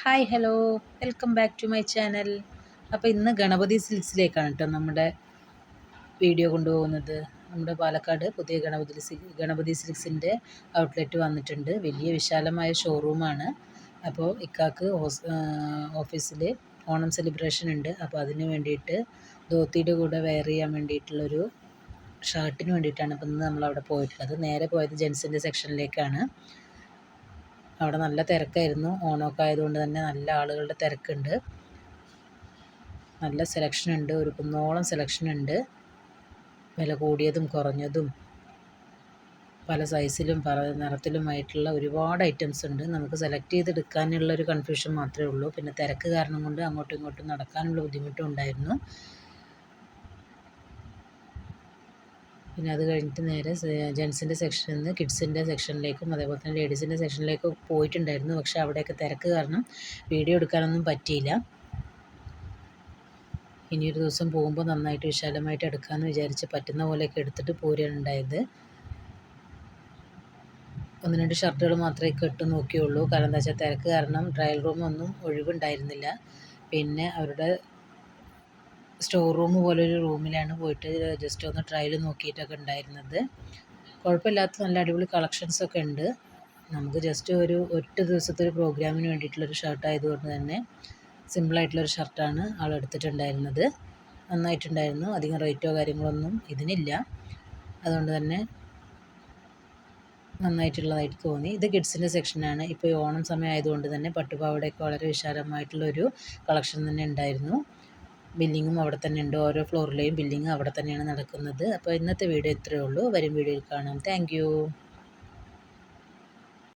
Hi hello. Welcome back to my channel. അപ്പോൾ ഇന്ന് ഗണപതി സിൽക്സിലേക്കാണ് കേട്ടോ നമ്മുടെ വീഡിയോ കൊണ്ടുപോകുന്നത്. നമ്മുടെ പാലക്കാട് പുതിയ ഗണപതി ഗണപതി സിൽക്സിന്റെ ഔട്ട്ലെറ്റ് വന്നിട്ടുണ്ട്. വലിയ വിശാലമായ ഷോറൂമാണ് അപ്പോൾ ഇക്കാക്ക് ഓഫീസിൽ ഓണം സെലിബ്രേഷൻ ഉണ്ട്. അപ്പോൾ അതിന് വേണ്ടിയിട്ട് ധോത്തിയുടെ കൂടെ വെയർ ചെയ്യാൻ വേണ്ടിയിട്ടുള്ളൊരു ഷർട്ടിന് വേണ്ടിയിട്ടാണ് ഇപ്പം ഇന്ന് നമ്മളവിടെ പോയിട്ടുള്ളത്. നേരെ പോയത് ജെൻസിന്റെ സെക്ഷനിലേക്കാണ് അവിടെ നല്ല തിരക്കായിരുന്നു. ഓണമൊക്കെ ആയതുകൊണ്ട് തന്നെ നല്ല ആളുകളുടെ തിരക്കുണ്ട്. നല്ല സെലക്ഷൻ ഉണ്ട്. ഒരു കുന്നോളം സെലക്ഷൻ ഉണ്ട്. വില കൂടിയതും കുറഞ്ഞതും പല സൈസിലും പല നിറത്തിലുമായിട്ടുള്ള ഒരുപാട് ഐറ്റംസ് ഉണ്ട്. നമുക്ക് സെലക്ട് ചെയ്തെടുക്കാനുള്ള ഒരു കൺഫ്യൂഷൻ മാത്രമേ ഉള്ളൂ. പിന്നെ തിരക്ക് കാരണം കൊണ്ട് അങ്ങോട്ടും ഇങ്ങോട്ടും നടക്കാനുള്ള ബുദ്ധിമുട്ടും ഉണ്ടായിരുന്നു. പിന്നെ അത് കഴിഞ്ഞിട്ട് നേരെ ജെൻസിന്റെ സെക്ഷനിൽ നിന്ന് കിഡ്സിന്റെ സെക്ഷനിലേക്കും അതേപോലെ തന്നെ ലേഡീസിന്റെ സെക്ഷനിലേക്കും പോയിട്ടുണ്ടായിരുന്നു. പക്ഷേ അവിടെയൊക്കെ തിരക്ക് കാരണം വീഡിയോ എടുക്കാനൊന്നും പറ്റിയില്ല. ഇനിയൊരു ദിവസം പോകുമ്പോൾ നന്നായിട്ട് വിശാലമായിട്ട് എടുക്കാമെന്ന് വിചാരിച്ച് പറ്റുന്ന പോലെയൊക്കെ എടുത്തിട്ട് പോരുകയാണ് ഒന്ന് രണ്ട് ഷർട്ടുകൾ മാത്രമേ കെട്ട് നോക്കിയുള്ളൂ. കാരണം എന്താ വെച്ചാൽ തിരക്ക് കാരണം ട്രയൽ റൂമൊന്നും ഒഴിവുണ്ടായിരുന്നില്ല. പിന്നെ അവരുടെ സ്റ്റോർ റൂം പോലൊരു റൂമിലാണ് പോയിട്ട് ജസ്റ്റ് ഒന്ന് ട്രയൽ നോക്കിയിട്ടൊക്കെ ഉണ്ടായിരുന്നത്. കുഴപ്പമില്ലാത്ത നല്ല അടിപൊളി കളക്ഷൻസ് ഒക്കെ ഉണ്ട്. നമുക്ക് ജസ്റ്റ് ഒരു ഒറ്റ ദിവസത്തെ ഒരു പ്രോഗ്രാമിന് വേണ്ടിയിട്ടുള്ളൊരു ഷർട്ട് ആയതുകൊണ്ട് തന്നെ സിമ്പിളായിട്ടുള്ളൊരു ഷർട്ടാണ് ആൾ എടുത്തിട്ടുണ്ടായിരുന്നത്. നന്നായിട്ടുണ്ടായിരുന്നു. അധികം റേറ്റോ കാര്യങ്ങളൊന്നും ഇതിനില്ല. അതുകൊണ്ട് തന്നെ നന്നായിട്ടുള്ളതായിട്ട് തോന്നി. ഇത് കിഡ്സിന്റെ സെക്ഷനാണ് ഇപ്പോൾ ഈ ഓണം സമയം ആയതുകൊണ്ട് തന്നെ പട്ടുപാവടയൊക്കെ വളരെ വിശാലമായിട്ടുള്ളൊരു കളക്ഷൻ തന്നെ ഉണ്ടായിരുന്നു. ബില്ലിങ്ങും അവിടെ തന്നെ ഉണ്ട്. ഓരോ ഫ്ലോറിലെയും ബില്ലിങ് അവിടെ തന്നെയാണ് നടക്കുന്നത്. അപ്പോൾ ഇന്നത്തെ വീഡിയോ ഇത്രയേ ഉള്ളൂ. വരും വീഡിയോയിൽ കാണാം. താങ്ക്